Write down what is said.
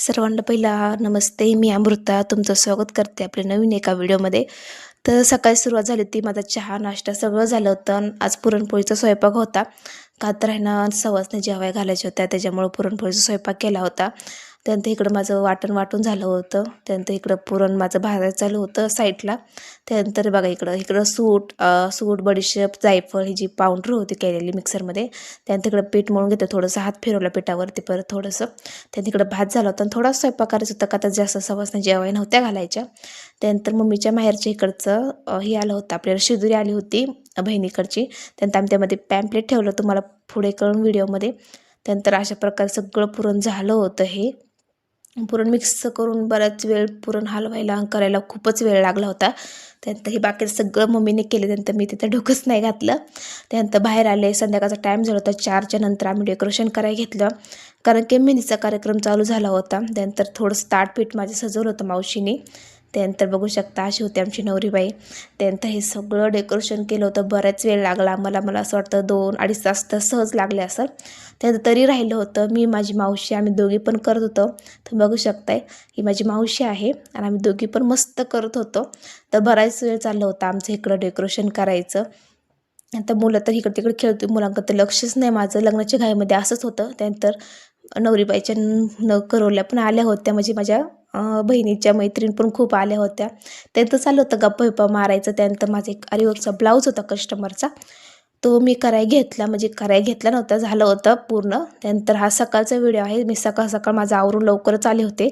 सर्वांना पहिला नमस्ते मी अमृता तुमचं स्वागत करते आपल्या नवीन एका व्हिडिओमध्ये. तर सकाळी सुरुवात झाली होती माझा चहा नाश्ता सगळं झालं होतं आज पुरणपोळीचा स्वयंपाक होता. का तर आहे सवासने जेवाय घालायच्या होत्या त्याच्यामुळं पुरणपोळीचा स्वयंपाक केला होता. त्यानंतर इकडं माझं वाटण वाटून झालं होतं. त्यानंतर इकडं पुरण माझं भाजायचं चालू होतं साईडला त्यानंतर बघा इकडं इकडं सूट सूट बडीशेप जायफळ ही जी पावडर होती केलेली मिक्सरमध्ये. त्यानंतर इकडं पीठ मळून घेतलं थोडंसं हात फिरवला पिठावरती परत थोडंसं. त्यानंतर इकडं भात झाला होता आणि थोडा स्वयंपाक करायचं होतं का तर जास्त सवासने जेवाय नव्हत्या घालायच्या. त्यानंतर मम्मीच्या माहेरच्या इकडचं हे आलं होतं आपल्याला शिदुरी आली होती बहिणीकडची. त्यानंतर आम्ही त्यामध्ये पॅम्पलेट ठेवलं तुम्हाला पुढे कळून व्हिडिओमध्ये त्यानंतर अशा प्रकारे सगळं पुरण झालं होतं हे. पुरण मिक्स करून बराच वेळ पुरण हलवायला करायला खूपच वेळ लागला होता. त्यानंतर हे बाकी सगळं मम्मीने केलं त्यानंतर मी तिथं डोकंच नाही घातलं. त्यानंतर बाहेर आले संध्याकाळचा टाईम झाला होता चारच्या नंतर आम्ही डेकोरेशन करायला घेतलं. कारण की मेहंदीचा कार्यक्रम चालू झाला होता. त्यानंतर थोडंसं ताटपीठ माझं सजवलं होतं मावशीने. त्यानंतर बघू शकता अशी होती आमची नवरीबाई. त्यानंतर हे सगळं डेकोरेशन केलं होतं. बराच वेळ लागला. मला मला असं वाटतं दोन अडीच तास तर सहज लागले असं. त्यानंतर तरी राहिलं होतं. मी माझी मावशी आम्ही दोघी पण करत होतो. तर बघू शकताय ही माझी मावशी आहे आणि आम्ही दोघी पण मस्त करत होतो. तर बराच वेळ चाललं होतं आमचं इकडं डेकोरेशन करायचं. आता मुलं तर इकडे तिकडे खेळतो मुलांकडे तर लक्षच नाही. माझं लग्नाच्या घाईमध्ये असंच होतं. त्यानंतर नवरीबाईच्या न करवल्या पण आल्या होत्या. म्हणजे माझ्या बहिणीच्या मैत्रीण पण खूप आल्या होत्या. त्यांचं चाललं होतं गप्पा बिप्पा मारायचं. त्यानंतर माझा एक अरिवर्कचा ब्लाऊज होता कस्टमरचा. तो मी कराय घेतला. म्हणजे कराय घेतला नव्हता. झालं होतं पूर्ण. त्यानंतर हा सकाळचा व्हिडिओ आहे. मी सकाळ सकाळ माझं आवरून लवकरच आले होते.